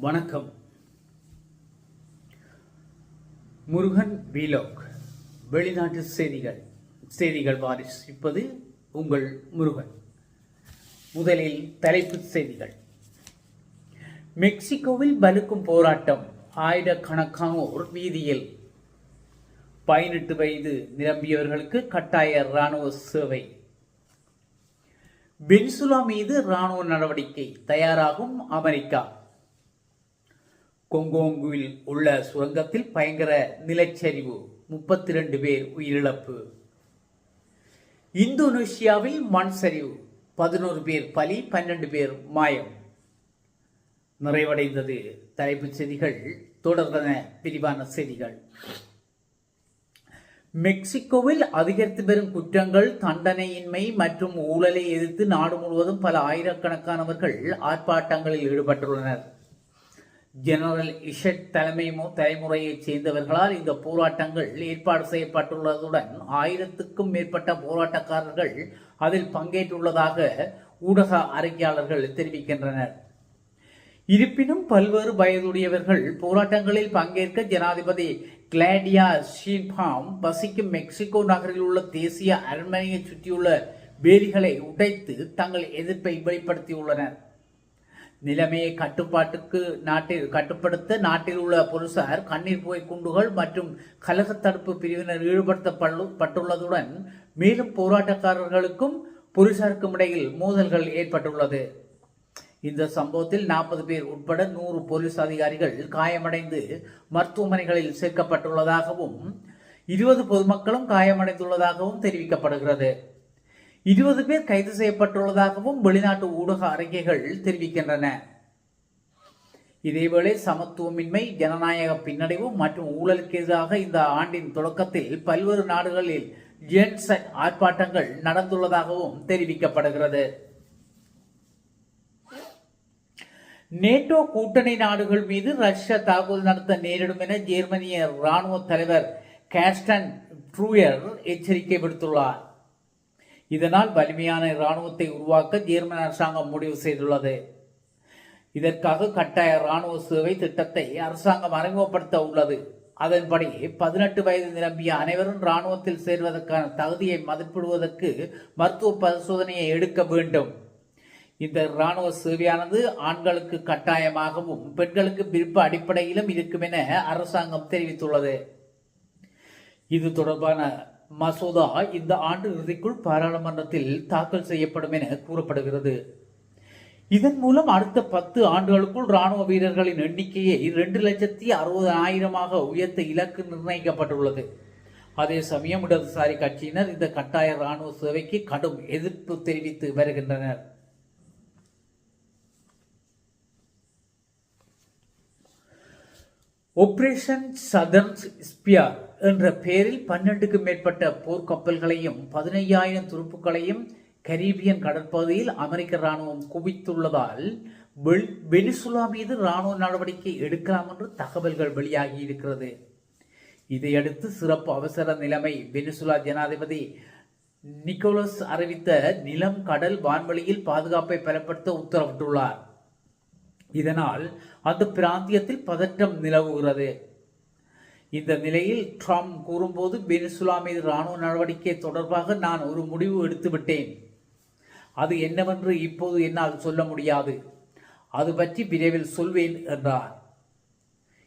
வணக்கம். முருகன் வீலோக் வெளிநாட்டு செய்திகள் செய்திகள் வாரிசிப்பது உங்கள் முருகன். முதலில் தலைப்புச் செய்திகள். மெக்சிகோவில் பலுக்கும் போராட்டம் ஆயிரக்கணக்கானோர் வீதியில். பதினெட்டு வயது நிரம்பியவர்களுக்கு கட்டாய இராணுவ சேவை. வெனிசுலா மீது இராணுவ நடவடிக்கை தயாராகும் அமெரிக்கா. கொங்கோங்குவில் உள்ள சுரங்கத்தில் பயங்கர நிலச்சரிவு. முப்பத்தி ரெண்டு பேர் உயிரிழப்பு. இந்தோனேஷியாவில் மண் சரிவு. பதினோரு பேர் பலி பன்னெண்டு பேர் மாயம். நிறைவடைந்தது. தலைப்புச் செய்திகள் தொடர்ந்தன. விரிவான செய்திகள். மெக்சிகோவில் அதிகரித்து வரும் குற்றங்கள் தண்டனையின்மை மற்றும் ஊழலை எதிர்த்து நாடு முழுவதும் பல ஆயிரக்கணக்கானவர்கள் ஆர்ப்பாட்டங்களில் ஈடுபட்டுள்ளனர். ஜெனரல் இஷட் தலைமை தலைமுறையைச் சேர்ந்தவர்களால் இந்த போராட்டங்கள் ஏற்பாடு செய்யப்பட்டுள்ளதுடன் ஆயிரத்துக்கும் மேற்பட்ட போராட்டக்காரர்கள் அதில் பங்கேற்றுள்ளதாக ஊடக அறிக்கையாளர்கள் தெரிவிக்கின்றனர். இருப்பினும் பல்வேறு வயதுடையவர்கள் போராட்டங்களில் பங்கேற்க ஜனாதிபதி கிளாடியா ஷீன்பாம் வசிக்கும் மெக்சிகோ நகரில் உள்ள தேசிய அரண்மனையை சுற்றியுள்ள வேலிகளை உடைத்து தங்கள் எதிர்ப்பை வெளிப்படுத்தியுள்ளனர். நிலைமையை கட்டுப்பாட்டுக்கு நாட்டில் கட்டுப்படுத்த நாட்டில் உள்ள போலீசார் கண்ணீர் புகை குண்டுகள் மற்றும் கலக தடுப்பு பிரிவினர் ஈடுபடுத்தப்பட்டுள்ளதுடன் மேலும் போராட்டக்காரர்களுக்கும் போலீசாருக்கும் இடையில் மோதல்கள் ஏற்பட்டுள்ளது. இந்த சம்பவத்தில் நாற்பது பேர் உட்பட நூறு போலீஸ் அதிகாரிகள் காயமடைந்து மருத்துவமனைகளில் சேர்க்கப்பட்டுள்ளதாகவும் இருபது பொதுமக்களும் காயமடைந்துள்ளதாகவும் தெரிவிக்கப்படுகிறது. இருபது பேர் கைது செய்யப்பட்டுள்ளதாகவும் வெளிநாட்டு ஊடக அறிக்கைகள் தெரிவிக்கின்றன. இதேவேளை சமத்துவமின்மை ஜனநாயக பின்னடைவு மற்றும் ஊழலுக்கு எதிராக இந்த ஆண்டின் தொடக்கத்தில் பல்வேறு நாடுகளில் ஜென்சன் ஆர்ப்பாட்டங்கள் நடந்துள்ளதாகவும் தெரிவிக்கப்படுகிறது. நேட்டோ கூட்டணி நாடுகள் மீது ரஷ்யா தாக்குதல் நடத்த நேரிடும் என ஜெர்மனிய ராணுவ தலைவர் கேஸ்டன் ட்ரூயர் எச்சரிக்கை விடுத்துள்ளார். இதனால் வலிமையான இராணுவத்தை உருவாக்க ஜெர்மன் அரசாங்கம் முடிவு செய்துள்ளது. இதற்காக கட்டாய இராணுவ சேவை திட்டத்தை அரசாங்கம் அறிமுகப்படுத்த உள்ளது. அதன்படி பதினெட்டு வயது நிரம்பிய அனைவரும் இராணுவத்தில் சேர்வதற்கான தகுதியை மதிப்பிடுவதற்கு மருத்துவ பரிசோதனையை எடுக்க வேண்டும். இந்த இராணுவ சேவையானது ஆண்களுக்கு கட்டாயமாகவும் பெண்களுக்கு விருப்ப அடிப்படையிலும் இருக்கும் என அரசாங்கம் தெரிவித்துள்ளது. இது தொடர்பான மசோதா இந்த ஆண்டு இறுதிக்குள் பாராளுமன்றத்தில் தாக்கல் செய்யப்படும் என கூறப்படுகிறது. இதன் மூலம் அடுத்த பத்து ஆண்டுகளுக்குள் ராணுவ வீரர்களின் எண்ணிக்கையை இரண்டு லட்சத்தி அறுபது ஆயிரமாக உயர்த்த இலக்கு நிர்ணயிக்கப்பட்டுள்ளது. அதே சமயம் இடதுசாரி கட்சியினர் இந்த கட்டாய ராணுவ சேவைக்கு கடும் எதிர்ப்பு தெரிவித்து வருகின்றனர். ஒப்ரேஷன் சதர்ன் ஸ்பியர் என்ற பெயரில் பன்னெண்டுக்கும் மேற்பட்ட போர்க்கப்பல்களையும் பதினையாயிரம் துருப்புக்களையும் கரீபியன் கடற்பகுதியில் அமெரிக்க ராணுவம் குவித்துள்ளதால் வெனிசுலா மீது ராணுவ நடவடிக்கை எடுக்கலாம் என்று தகவல்கள் வெளியாகி இருக்கிறது. இதையடுத்து சிறப்பு அவசர நிலைமை வெனிசுலா ஜனாதிபதி நிக்கோலஸ் அறிவித்த நிலம் கடல் வான்வெளியில் பாதுகாப்பை பலப்படுத்த உத்தரவிட்டுள்ளார். இதனால் அந்த பிராந்தியத்தில் பதற்றம் நிலவுகிறது. இந்த நிலையில் ட்ரம்ப் கூறும்போது வெனிசுலா மீது ராணுவ நடவடிக்கை தொடர்பாக நான் ஒரு முடிவு எடுத்துவிட்டேன். அது என்னவென்று இப்போது என்னால் சொல்ல முடியாது. அது பற்றி விரைவில் சொல்வேன் என்றார்.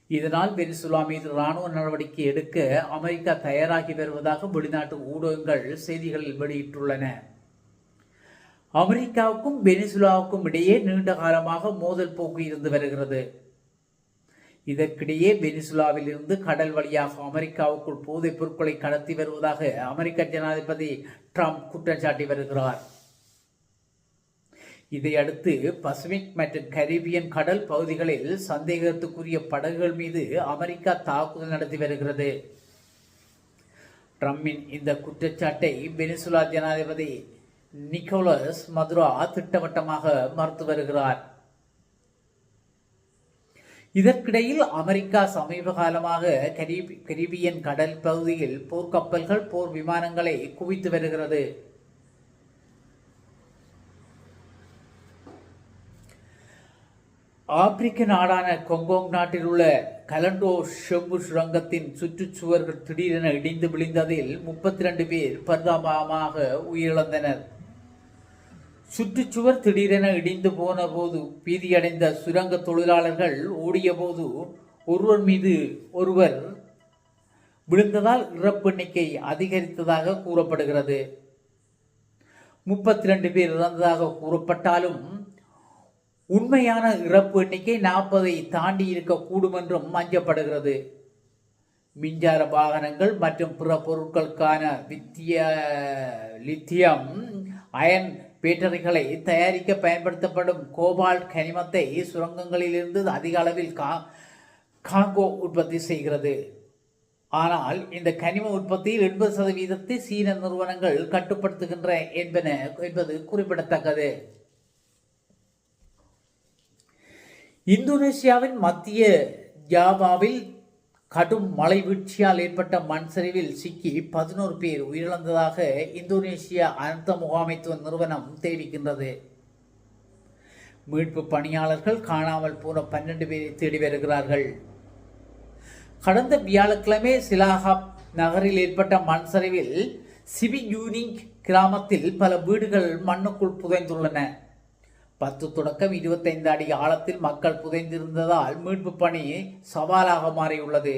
இதனால் வெனிசுலா மீது ராணுவ நடவடிக்கை எடுக்க அமெரிக்கா தயாராகி வருவதாக வெளிநாட்டு ஊடகங்கள் செய்திகளில் வெளியிட்டுள்ளன. அமெரிக்காவுக்கும் வெனிசுலாவுக்கும் இடையே நீண்ட காலமாக மோதல் போக்கு இருந்து வருகிறது. இதற்கிடையே வெனிசுலாவில் இருந்து கடல் வழியாக அமெரிக்காவுக்குள் போதைப் பொருட்களை கடத்தி வருவதாக அமெரிக்க ஜனாதிபதி ட்ரம்ப் குற்றம் சாட்டி வருகிறார். இதையடுத்து பசிபிக் மற்றும் கரீபியன் கடல் பகுதிகளில் சந்தேகத்துக்குரிய படகுகள் மீது அமெரிக்கா தாக்குதல் நடத்தி வருகிறது. ட்ரம்பின் இந்த குற்றச்சாட்டை வெனிசுலா ஜனாதிபதி நிக்கோலஸ் மதுரா திட்டவட்டமாக மறுத்து வருகிறார். இதற்கிடையில் அமெரிக்கா சமீப காலமாக கரீபியன் கடல் பகுதியில் போர்க்கப்பல்கள் போர் விமானங்களை குவித்து வருகிறது. ஆப்பிரிக்க நாடான கொங்கோங் நாட்டில் உள்ள கலண்டோ ஷெம்பு சுரங்கத்தின் சுற்றுச்சுவர்கள் திடீரென இடிந்து விழுந்ததில் முப்பத்தி ரெண்டு பேர் பரிதாபமாக உயிரிழந்தனர். சுற்றுச்சுவர் திடீரென இடிந்து போன போது பீதியடைந்த சுரங்க தொழிலாளர்கள் ஓடிய போது ஒருவர் மீது ஒருவர் விழுந்ததால் இறப்பு எண்ணிக்கை அதிகரித்ததாக கூறப்படுகிறது. முப்பத்தி ரெண்டு பேர் இறந்ததாக கூறப்பட்டாலும் உண்மையான இறப்பு எண்ணிக்கை நாற்பதை தாண்டி இருக்கக்கூடும் என்றும் அஞ்சப்படுகிறது. மின்சார வாகனங்கள் மற்றும் பிற பொருட்களுக்கான வித்திய லித்தியம் அயன் பேட்டரிகளை தயாரிக்க பயன்படுத்தப்படும் கோபால்ட் கனிமத்தை சுரங்கங்களிலிருந்து அதிக அளவில் கா காங்கோ உற்பத்தி செய்கிறது. ஆனால் இந்த கனிம உற்பத்தியில் எண்பது சதவீதத்தை சீன நிறுவனங்கள் கட்டுப்படுத்துகின்ற என்பன என்பது குறிப்பிடத்தக்கது. இந்தோனேசியாவின் மத்திய ஜாவாவில் கடும் மழை வீழ்ச்சியால் ஏற்பட்ட மண் சரிவில் சிக்கி பதினோரு பேர் உயிரிழந்ததாக இந்தோனேசிய அனர்த்த முகாமைத்துவ நிறுவனம் தெரிவிக்கின்றது. மீட்பு பணியாளர்கள் காணாமல் போன பன்னெண்டு பேரை தேடி வருகிறார்கள். கடந்த வியாழக்கிழமை சிலாஹாப் நகரில் ஏற்பட்ட மண் சரிவில் சிபியூனிங் கிராமத்தில் பல வீடுகள் மண்ணுக்குள் புதைந்துள்ளன. பத்து தொடக்கம் இருபத்தைந்து அடி ஆழத்தில் மக்கள் புதைந்திருந்ததால் மீட்பு பணி சவாலாக மாறியுள்ளது.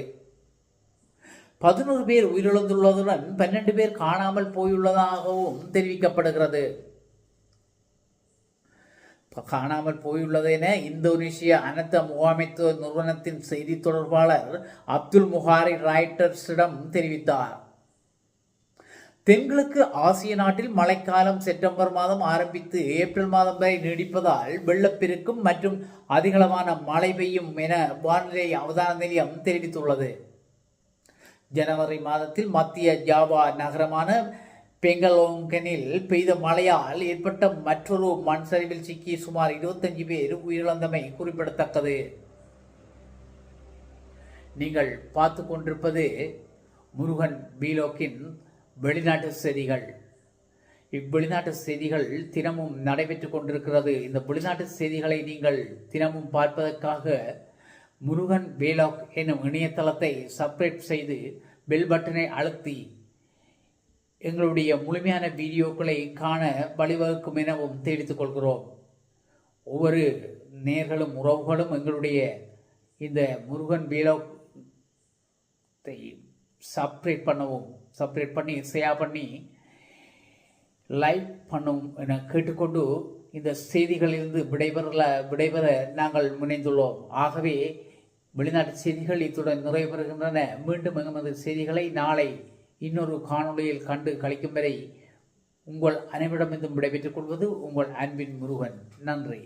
பதினோரு பேர் உயிரிழந்துள்ளதுடன் பன்னெண்டு பேர் காணாமல் போயுள்ளதாகவும் தெரிவிக்கப்படுகிறது. காணாமல் போயுள்ளது என அனைத்த முகாமைத்துவ நிறுவனத்தின் செய்தி தொடர்பாளர் அப்துல் முஹாரி ராய்டர்ஸிடம் தெரிவித்தார். தென்கிழக்கு ஆசிய நாட்டில் மழைக்காலம் செப்டம்பர் மாதம் ஆரம்பித்து ஏப்ரல் மாதம் வரை நீடிப்பதால் வெள்ளப்பெருக்கும் மற்றும் அதிகளவான மழை பெய்யும் என வானிலை அவதான நிலையம் தெரிவித்துள்ளது. ஜனவரி மாதத்தில் மத்திய ஜாவா நகரமான பெங்களோங்கனில் பெய்த மழையால் ஏற்பட்ட மற்றொரு மண் சரிவில் சிக்கி சுமார் இருபத்தஞ்சு பேர் உயிரிழந்தமை குறிப்பிடத்தக்கது. நீங்கள் பார்த்து கொண்டிருப்பது முருகன் பீலோக்கின் வெளிநாட்டு செய்திகள். இவ்வெளிநாட்டு செய்திகள் தினமும் நடைபெற்று கொண்டிருக்கிறது. இந்த வெளிநாட்டு செய்திகளை நீங்கள் தினமும் பார்ப்பதற்காக முருகன் வேலாக் என்னும் இணையதளத்தை சப்ஸ்கிரைப் செய்து பெல் பட்டனை அழுத்தி எங்களுடைய முழுமையான வீடியோக்களை காண வழிவகுக்கும் எனவும் தெரிவித்துக் கொள்கிறோம். ஒவ்வொரு நேர்களும் உறவுகளும் எங்களுடைய இந்த முருகன் வீலோத்தை சப்ஸ்கிரைப் பண்ணவும் சப்ரேட் பண்ணி ஷேர் பண்ணி லைக் பண்ணும் என கேட்டுக்கொண்டு இந்த செய்திகளிலிருந்து விடைபெறல விடைபெற நாங்கள் முனைந்துள்ளோம். ஆகவே வெளிநாட்டு செய்திகள் இத்துடன் நிறைவு பெறுகின்றன மீண்டும் எமது செய்திகளை நாளை இன்னொரு காணொளியில் கண்டு கழிக்கும் வரை உங்கள் அனைவரிடமிருந்தும் விடைபெற்றுக் கொள்வது உங்கள் அன்பின் முருகன். நன்றி.